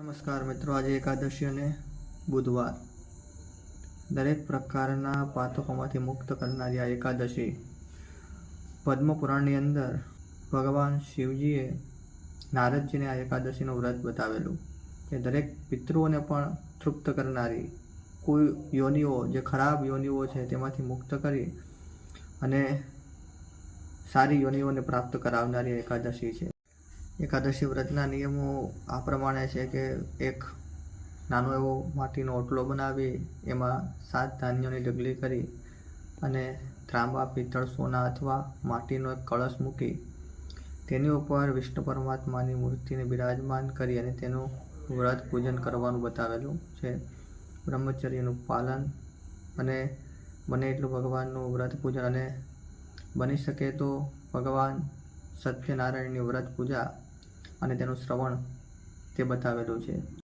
નમસ્કાર મિત્રો, આજે એકાદશી અને બુધવાર. દરેક પ્રકારના પાતકોમાંથી મુક્ત કરનારી આ એકાદશી પદ્મપુરાણની અંદર ભગવાન શિવજીએ નારદજીને આ એકાદશીનું વ્રત બતાવેલું કે દરેક પિતૃઓને પણ તૃપ્ત કરનારી કોઈ યોનિઓ, જે ખરાબ યોનિઓ છે, તેમાંથી મુક્ત કરી અને સારી યોનિઓને પ્રાપ્ત કરાવનારી એકાદશી છે. એકાદશી વ્રતના નિયમો આ પ્રમાણે છે કે એક નાનો એવો માટીનો ઓટલો બનાવી, એમાં સાત ધાન્યોની ડગલી કરી અને ત્રાંબા, પિત્તળ, સોના અથવા માટીનો એક કળશ મૂકી તેની ઉપર વિષ્ણુ પરમાત્માની મૂર્તિને બિરાજમાન કરી અને તેનું વ્રત પૂજન કરવાનું બતાવેલું છે. બ્રહ્મચર્યનું પાલન અને બને એટલું ભગવાનનું વ્રત પૂજન અને બની શકે તો ભગવાન સત્યનારાયણની વ્રત પૂજા અને તેનું શ્રવણ તે બતાવેલું છે.